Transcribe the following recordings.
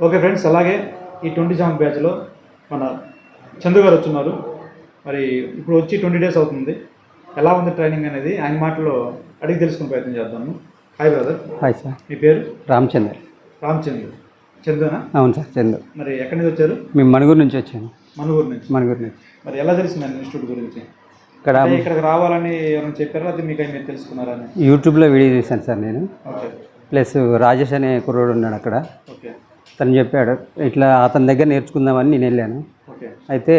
Okay friends అలాగే ఈ twenty seven బ్యాచ్లో మన చందు గారు వచ్చున్నారు. మరి ఇప్పుడు వచ్చి ట్వంటీ డేస్ అవుతుంది. ఎలా ఉంది ట్రైనింగ్ అనేది ఆయన మాటలో అడిగి తెలుసుకునే ప్రయత్నం చేద్దాము. హాయ్ బ్రదర్ హాయ్ సార్ మీ పేరు? రామచంద్ర. రామచంద్ర. చందునా? అవును సార్ చందు. మరి ఎక్కడి నుంచి వచ్చారు? మేము మణుగూరు నుంచి వచ్చాను మనుగూరు నుంచి. మణుగూరు నుంచి. మరి ఎలా తెలిసిందండి ఇన్స్టిట్యూట్ గురించి? ఇక్కడ ఇక్కడికి రావాలని ఎవరైనా చెప్పారా? అది మీకు మీరు తెలుసుకున్నారని యూట్యూబ్లో వీడియో చూశాను సార్ నేను. ఓకే. ప్లస్ రాజేష్ అనే కుర్రోడు ఉన్నాడు అక్కడ. ఓకే. తను చెప్పాడు ఇట్లా అతని దగ్గర నేర్చుకుందామని నేను వెళ్ళాను. అయితే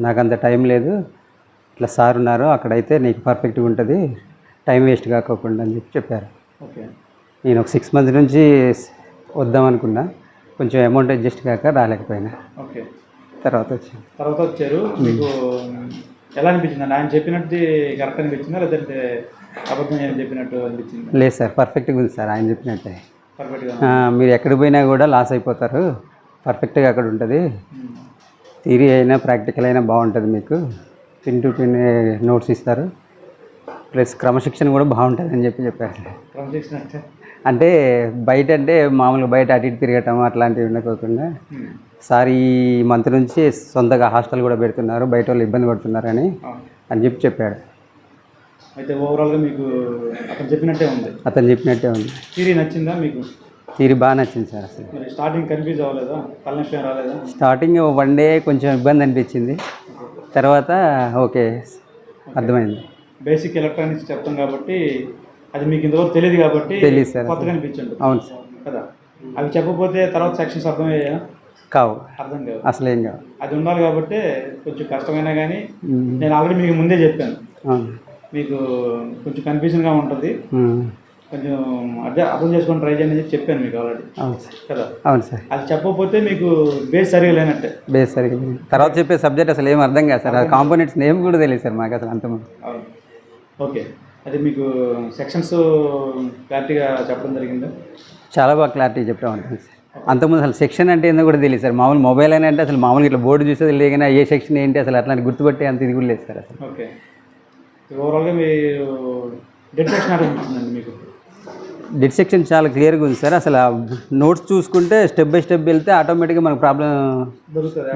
నాకు అంత టైం లేదు. ఇట్లా సార్ ఉన్నారు అక్కడైతే నీకు పర్ఫెక్ట్గా ఉంటుంది. టైం వేస్ట్ కాకోకుండా అని చెప్పి చెప్పారు. ఓకే. నేను ఒక సిక్స్ మంత్స్ నుంచి వద్దాం అనుకున్నా. కొంచెం అమౌంట్ అడ్జస్ట్ కాక రాలేకపోయినా. ఓకే. తర్వాత వచ్చాను తర్వాత వచ్చారు. మీకు ఎలా అనిపించింది? ఆయన చెప్పినట్టు కరెక్ట్ అనిపించిందా? లేదంటే అబద్ధం చెప్పినట్టు అనిపించింది? లేదు సార్ పర్ఫెక్ట్గా ఉంది సార్. ఆయన చెప్పినట్టే. మీరు ఎక్కడికి పోయినా కూడా లాస్ అయిపోతారు. పర్ఫెక్ట్గా అక్కడ ఉంటుంది. థియరీ అయినా ప్రాక్టికల్ అయినా బాగుంటుంది మీకు. పిన్ టు పిన్ నోట్స్ ఇస్తారు. ప్లస్ క్రమశిక్షణ కూడా బాగుంటుంది అని చెప్పి చెప్పారు. క్రమశిక్షణ అంటే? అంటే బయట అంటే మామూలుగా బయట అటు ఇటు తిరగటం అట్లాంటివి ఉండకోకుండా సార్ ఈ మంత్ నుంచి సొంతగా హాస్టల్ కూడా పెడుతున్నారు. బయట వాళ్ళు ఇబ్బంది పడుతున్నారని అని చెప్పి చెప్పాడు అయితే ఓవరాల్గా మీకు అతను చెప్పినట్టే ఉంది. అతను చెప్పినట్టే ఉంది. థీరీ నచ్చిందా మీకు? థియరీ బాగా నచ్చింది సార్ అసలు. మరి స్టార్టింగ్ కన్ఫ్యూజ్ అవ్వలేదా? తలనొప్పి ఏం రాలేదా? స్టార్టింగ్ వన్ డే కొంచెం ఇబ్బంది అనిపించింది. తర్వాత ఓకే అర్థమైంది. బేసిక్ ఎలక్ట్రానిక్స్ చెప్తాం కాబట్టి అది మీకు ఇంతవరకు తెలియదు కాబట్టి తెలియదు సార్. కొత్తగా అనిపించండి అవును సార్. కదా? అవి చెప్పకపోతే తర్వాత సెక్షన్స్ అర్థమయ్యాయా? కావు. అర్థం కాదు అసలు ఏం కావు. అది ఉండాలి కాబట్టి కొంచెం కష్టమైనా కానీ నేను ఆల్రెడీ మీకు ముందే చెప్పాను. అవును. మీకు కొంచెం కన్ఫ్యూజన్గా ఉంటుంది. కొంచెం అదే అర్థం చేసుకొని ట్రై చేయండి చెప్పాను మీకు ఆల్రెడీ అవును సార్. కదా? అవును సార్. అది చెప్పకపోతే మీకు బేస్ సరిగా లేనట్టే. బేస్ సరిగ్గా లేదు. తర్వాత చెప్పే సబ్జెక్ట్ అసలు ఏం అర్థం కాదు సార్. ఆ కాంపోనెంట్స్ నేమ్ కూడా తెలియదు సార్ మాకు అసలు అంతమంది అవును. ఓకే. అది మీకు సెక్షన్స్ క్లారిటీగా చెప్పడం జరిగిందా? చాలా బాగా క్లారిటీ చెప్తా ఉంటుంది సార్. అంతకుముందు అసలు సెక్షన్ అంటే ఏందో కూడా తెలియదు సార్. మామూలు మొబైల్ అయినా అంటే అసలు మామూలుగా ఇట్లా బోర్డు చూస్తే తెలియగానే ఏ సెక్షన్ ఏంటి అసలు అట్లాంటి గుర్తుపట్టే అంత ఇది కూడా లేదు సార్ అసలు. ఓకే. ఓవరాల్గా మీరు డెడ్ సెక్షన్ అనిపించిందండి మీకు? డెడ్ సెక్షన్ చాలా క్లియర్గా ఉంది సార్. అసలు నోట్స్ చూసుకుంటే స్టెప్ బై స్టెప్ వెళ్తే ఆటోమేటిక్గా మనకు ప్రాబ్లం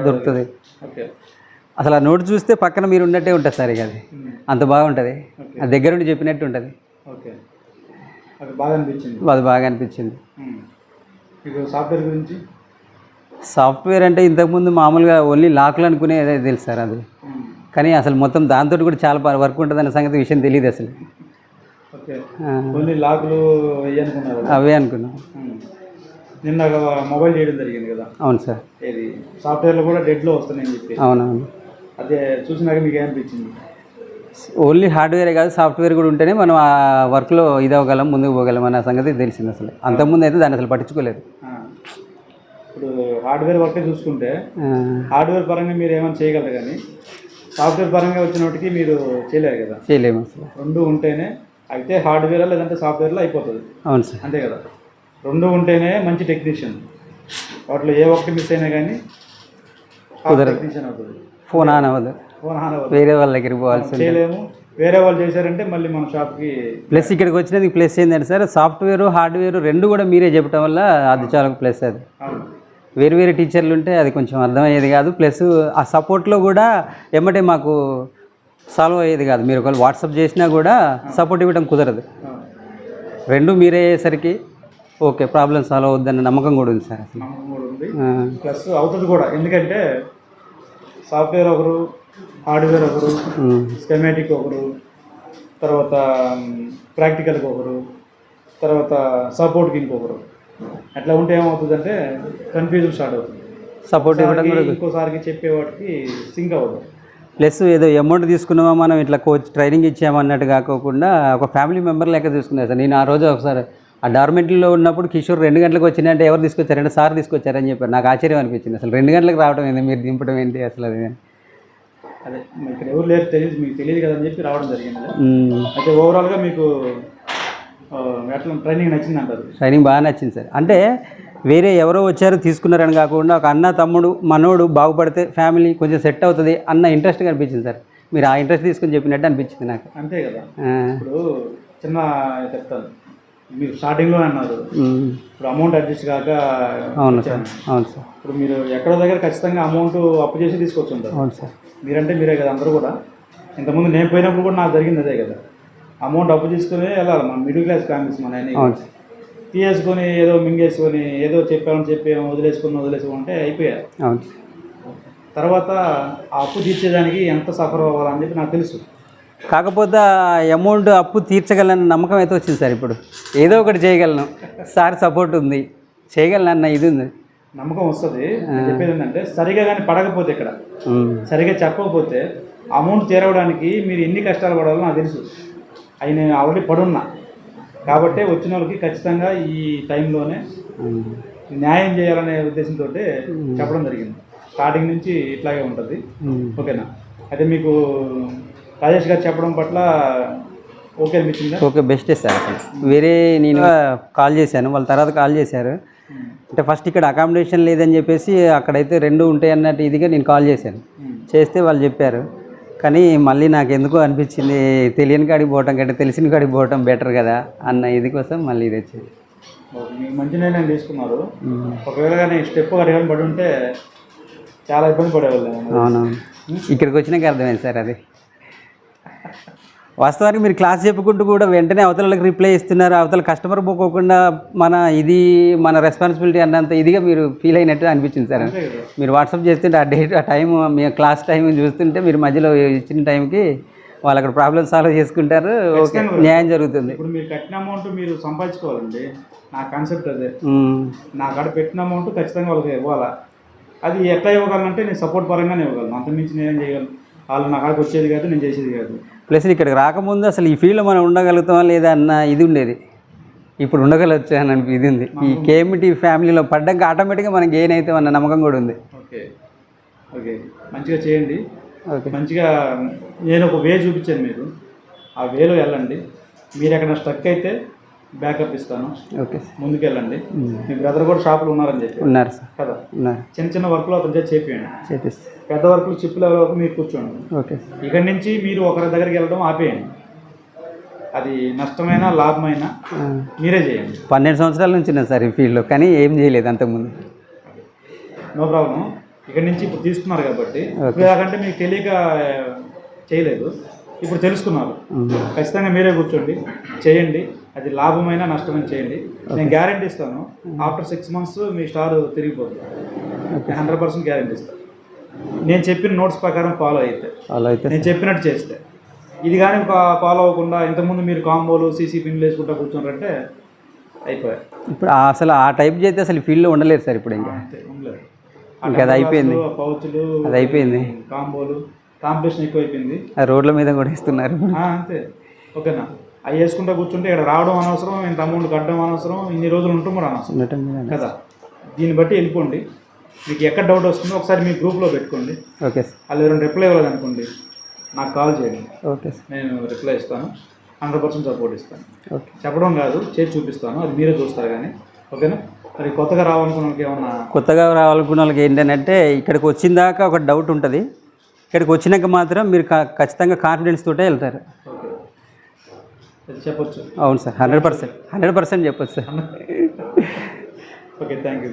దొరుకుతుంది ఓకే అసలు ఆ నోట్ చూస్తే పక్కన మీరు ఉన్నట్టే ఉంటుంది సార్ ఇక అది. మ్మ్. అంత బాగుంటుంది. ఆ దగ్గరుండి చెప్పినట్టు ఉంటుంది. ఓకే అది బాగా అనిపించింది. అది బాగా అనిపించింది. సాఫ్ట్వేర్ గురించి? సాఫ్ట్వేర్ అంటే ఇంతకుముందు మామూలుగా ఓన్లీ లాక్లు అనుకునేదే తెలుసు సార్ అది. కానీ అసలు మొత్తం దాంతో కూడా చాలా వర్క్ ఉంటుంది అన్న సంగతి విషయం తెలియదు అసలు. అవే అనుకున్నాం. నిన్న మొబైల్ చేయడం జరిగింది కదా? అవును సార్. ఇది సాఫ్ట్వేర్లో కూడా డెడ్లో వస్తున్నాయని చెప్పి. అవునవును. అదే చూసినాక మీకు ఏమనిపించింది? ఓన్లీ హార్డ్వేరే కాదు సాఫ్ట్వేర్ కూడా ఉంటేనే మనం ఆ వర్క్లో ఇది అవ్వగలం ముందుకు పోగలం అన్న సంగతి తెలిసింది అసలు. అంతకుముందు అయితే దాన్ని అసలు పట్టించుకోలేదు. ఇప్పుడు హార్డ్వేర్ వర్కే చూసుకుంటే హార్డ్వేర్ పరంగా మీరు ఏమైనా చేయగలరు కానీ? సాఫ్ట్వేర్ పరంగా వచ్చినోటికి మీరు చేయలేరు కదా? చేయలేము అసలు రెండు ఉంటేనే అయితే హార్డ్వేర్ లేదంటే సాఫ్ట్వేర్లో అయిపోతుంది. అవును సార్. అంతే కదా? రెండు ఉంటేనే మంచి టెక్నీషియన్ వాటిలో ఏ ఒక్కటి మిస్ అయినా కానీ టెక్నీషియన్ అవుతుంది. ఫోన్ ఆన్ అవ్వదు. ఫోన్ ఆన్ అవ్వదు. వేరే వాళ్ళ దగ్గరికి పోవాల్సి ఉంటుంది. చేయలేము. వేరే వాళ్ళు చేశారంటే మళ్ళీ మన షాప్కి ప్లస్ ఇక్కడికి వచ్చినది ప్లస్ ఏంటంటే సార్ సాఫ్ట్వేర్ హార్డ్వేర్ రెండు కూడా మీరే చెప్పడం వల్ల అది చాలా ప్లస్ అది. అవును. వేరు వేరే టీచర్లు ఉంటే అది కొంచెం అర్థమయ్యేది కాదు. ప్లస్ ఆ సపోర్ట్లో కూడా ఎమ్మటే మాకు సాల్వ్ అయ్యేది కాదు. మీరు ఒకవేళ వాట్సాప్ చేసినా కూడా సపోర్ట్ ఇవ్వడం కుదరదు. రెండు మీరే అయ్యేసరికి ఓకే ప్రాబ్లం సాల్వ్ అవుద్దన్న నమ్మకం కూడా ఉంది సార్ ప్లస్ అవుతుంది కూడా. ఎందుకంటే సాఫ్ట్వేర్ ఒకరు హార్డ్వేర్ ఒకరు స్కెమాటిక్ ఒకరు తర్వాత ప్రాక్టికల్కి ఒకరు తర్వాత సపోర్ట్కి ఇంకొకరు. అట్లా ఉంటే ఏమవుతుందంటే కన్ఫ్యూజన్ స్టార్ట్ అవుతుంది. సపోర్ట్ ఇవ్వడం కూడా ఇంకోసారికి చెప్పేవాటికి సింక్ అవ్వదు. ప్లస్ ఏదో అమౌంట్ తీసుకున్నామా మనం ఇట్లా కోచ్ ట్రైనింగ్ ఇచ్చామన్నట్టు కాకోకుండా ఒక ఫ్యామిలీ మెంబర్ లెక్క తీసుకున్నారు సార్. నేను ఆ రోజు ఒకసారి ఆ డార్మెంటరీలో ఉన్నప్పుడు కిషోర్ రెండు గంటలకు వచ్చిందంటే ఎవరు తీసుకొచ్చారంటే సార్ తీసుకొచ్చారని చెప్పారు. నాకు ఆశ్చర్యం అనిపించింది అసలు. రెండు గంటలకు రావడం ఏంది? మీరు దింపడం ఏంటి అసలు అది? అదే ఇక్కడ ఎవరు లేరు తెలియదు మీకు తెలియదు కదా అని చెప్పి రావడం జరిగింది. అయితే ఓవరాల్గా మీకు ట్రైనింగ్ నచ్చింది అంటారు ట్రైనింగ్ బాగా నచ్చింది సార్. అంటే వేరే ఎవరో వచ్చారు తీసుకున్నారని కాకుండా ఒక అన్న తమ్ముడు మనోడు బాగుపడితే ఫ్యామిలీ కొంచెం సెట్ అవుతుంది అన్న ఇంట్రెస్ట్గా అనిపించింది సార్. మీరు ఆ ఇంట్రెస్ట్ తీసుకొని చెప్పినట్టు అనిపించింది నాకు. అంతే కదా. ఇప్పుడు చిన్న చెప్తాను. మీరు స్టార్టింగ్లో అన్నారు. ఇప్పుడు అమౌంట్ అడ్జస్ట్ కాక అవును సార్. అవును సార్. ఇప్పుడు మీరు ఎక్కడో దగ్గర ఖచ్చితంగా అమౌంట్ అప్పు చేసి తీసుకొచ్చుంటారు అవును సార్. మీరంటే మీరే కదా అందరూ కూడా. ఇంతకుముందు నేను పోయినప్పుడు కూడా నాకు జరిగింది అదే కదా. అమౌంట్ అప్పు తీసుకుని వెళ్ళాలి మన మిడిల్ క్లాస్ ఫ్యామిలీస్ మన తీసేసుకొని ఏదో మింగేసుకొని ఏదో చెప్పామని చెప్పి వదిలేసుకొని వదిలేసుకుంటే అయిపోయారు. తర్వాత ఆ అప్పు తీర్చేదానికి ఎంత సఫర్ అవ్వాలని చెప్పి నాకు తెలుసు. కాకపోతే అమౌంట్ అప్పు తీర్చగలన్న నమ్మకం అయితే వచ్చింది సార్ ఇప్పుడు. ఏదో ఒకటి చేయగలను. సార్ సపోర్ట్ ఉంది. చేయగలను అన్న ఇది ఉంది. నమ్మకం వస్తుంది. చెప్పేది ఏంటంటే సరిగా కానీ పడకపోతే ఇక్కడ. సరిగా చెప్పకపోతే అమౌంట్ తీరవడానికి మీరు ఎన్ని కష్టాలు పడాలో నాకు తెలుసు. అవి నేను ఆల్రెడీ పడున్నా. కాబట్టి వచ్చిన వాళ్ళకి ఖచ్చితంగా ఈ టైంలోనే. న్యాయం చేయాలనే ఉద్దేశంతో చెప్పడం జరిగింది. స్టార్టింగ్ నుంచి ఇట్లాగే ఉంటుంది. ఓకేనా? అయితే మీకు రాజేష్ గారు చెప్పడం పట్ల ఓకే అనిపించిందా? ఓకే బెస్టే సార్ వేరే నేను కాల్ చేశాను వాళ్ళ తర్వాత కాల్ చేశారు. అంటే ఫస్ట్ ఇక్కడ అకామిడేషన్ లేదని చెప్పేసి అక్కడైతే రెండు ఉంటాయి అన్నట్టు ఇదిగా నేను కాల్ చేశాను. చేస్తే వాళ్ళు చెప్పారు. కానీ మళ్ళీ నాకు ఎందుకో అనిపించింది తెలియని కాడికి పోవటం కంటే తెలిసిన కాడికి పోవటం బెటర్ కదా అన్న ఇది కోసం మళ్ళీ ఇది వచ్చింది. మంచి నిర్ణయం తీసుకున్నారు. ఒకవేళ కానీ స్టెప్ అడగాలని పడి ఉంటే చాలా ఇబ్బంది పడేవాళ్ళు. అవునవును. ఇక్కడికి వచ్చినాక అర్థమైంది సార్ అది. వాస్తవానికి మీరు క్లాస్ చెప్పుకుంటూ కూడా వెంటనే అవతలకి రిప్లై ఇస్తున్నారు. అవతల కస్టమర్ పోకోకుండా మన ఇది మన రెస్పాన్సిబిలిటీ అన్నంత ఇదిగా మీరు ఫీల్ అయినట్టు అనిపించింది సార్. మీరు వాట్సాప్ చేస్తుంటే ఆ డేట్ ఆ టైం మీ క్లాస్ టైం చూస్తుంటే మీరు మధ్యలో ఇచ్చిన టైంకి వాళ్ళు అక్కడ ప్రాబ్లమ్ సాల్వ్ చేసుకుంటారు. ఓకే న్యాయం జరుగుతుంది. ఇప్పుడు మీరు కట్టిన అమౌంట్ మీరు సంపాదించుకోవాలండి. నా కాన్సెప్ట్ అదే. నా కాడ పెట్టిన అమౌంట్ ఖచ్చితంగా వాళ్ళకి ఇవ్వాలా? అది ఎట్లా ఇవ్వగలనంటే నేను సపోర్ట్ పరంగానే ఇవ్వగలను. అంతమించి నేనేం చేయగలను? వాళ్ళు నా కాడికి వచ్చేది కాదు నేను చేసేది కాదు. ప్లస్ ఇక్కడికి రాకముందు అసలు ఈ ఫీల్డ్లో మనం ఉండగలుగుతామా లేదా అన్న ఇది ఉండేది. ఇప్పుడు ఉండగలచ్చు అని అనిపి ఇది ఉంది. ఈ కేఎంటి ఫ్యామిలీలో పడ్డాక ఆటోమేటిక్గా మనం గెయిన్ అవుతాం అన్న నమ్మకం కూడా ఉంది. ఓకే. ఓకే. మంచిగా చేయండి. ఓకే. మంచిగా నేను ఒక వే చూపించాను మీరు ఆ వేలో వెళ్ళండి. మీరు ఎక్కడ స్టక్ అయితే బ్యాకప్ ఇస్తాను. ఓకే. సార్ ముందుకు వెళ్ళండి మీ బ్రదర్ కూడా షాపులో ఉన్నారని చెప్పి. ఉన్నారు సార్. కదా? ఉన్నారు. చిన్న చిన్న వర్క్లు అతను చేసి చేపియండి. చేపిస్తా పెద్ద వర్క్లు చిప్ లెవెల్ వరకు మీరు కూర్చోండి. ఓకే ఇక్కడి నుంచి మీరు ఒకరి దగ్గరికి వెళ్ళడం ఆపేయండి. అది నష్టమైన లాభమైన మీరే చేయండి. పన్నెండు సంవత్సరాల నుంచి ఉన్నాను సార్ ఈ ఫీల్డ్లో కానీ ఏం చేయలేదు అంతకుముందు. నో ప్రాబ్లం ఇక్కడి నుంచి ఇప్పుడు తీసుకున్నారు కాబట్టి. ఇప్పుడు దాకంటే మీకు తెలియక చేయలేదు. ఇప్పుడు తెలుసుకున్నారు. ఖచ్చితంగా మీరే కూర్చోండి చేయండి. అది లాభమైన నష్టమైన చేయండి. నేను గ్యారంటీ ఇస్తాను ఆఫ్టర్ సిక్స్ మంత్స్ మీ స్టార్ తిరిగిపోతుంది హండ్రెడ్ పర్సెంట్ గ్యారంటీ ఇస్తాను నేను చెప్పిన నోట్స్ ప్రకారం ఫాలో అయితే. అలా అయితే నేను చెప్పినట్టు చేస్తే. ఇది కానీ ఫాలో అవ్వకుండా ఇంతకుముందు మీరు కాంబోలు సీసీ పిన్లు వేసుకుంటా కూర్చున్నారంటే అయిపోయాయి ఇప్పుడు అసలు ఆ టైప్ చేస్తే అసలు ఫీల్డ్లో ఉండలేదు సార్ ఇప్పుడు ఇంకా. అది అయిపోయింది. అది అయిపోయింది. కాంబోలు కాంపిటీషన్ ఎక్కువ అయిపోయింది ఆ రోడ్ల మీద కూడా ఇస్తున్నారు అంతే. ఓకేనా? అవి వేసుకుంటా కూర్చుంటే ఇక్కడ రావడం అనవసరం ఇంత అమౌంట్ కట్టడం అనవసరం ఇన్ని రోజులు ఉంటాం కూడా అనవసరం. కదా? దీన్ని బట్టి వెళ్ళిపోండి. మీకు ఎక్కడ డౌట్ వస్తుందో ఒకసారి మీ గ్రూప్లో పెట్టుకోండి. Okay sir. వాళ్ళు ఎవరైనా రిప్లై ఇవ్వలేదు అనుకోండి నాకు కాల్ చేయండి. Okay sir. నేను రిప్లై ఇస్తాను. హండ్రెడ్ పర్సెంట్ సపోర్ట్ ఇస్తాను. ఓకే. చెప్పడం కాదు చేసి చూపిస్తాను. అది మీరే చూస్తారు కానీ. ఓకేనా? మరి కొత్తగా రావాలనుకున్న వాళ్ళకి ఏమన్నా కొత్తగా రావాలనుకున్న వాళ్ళకి ఏంటంటే ఇక్కడికి వచ్చిన దాకా ఒక డౌట్ ఉంటుంది. ఇక్కడికి వచ్చినాక మాత్రం మీరు ఖచ్చితంగా కాన్ఫిడెన్స్ తోటే వెళ్తారు. చెప్పొచ్చు. అవును sir hundred percent hundred percent చెప్పొచ్చు సార్. Okay thank you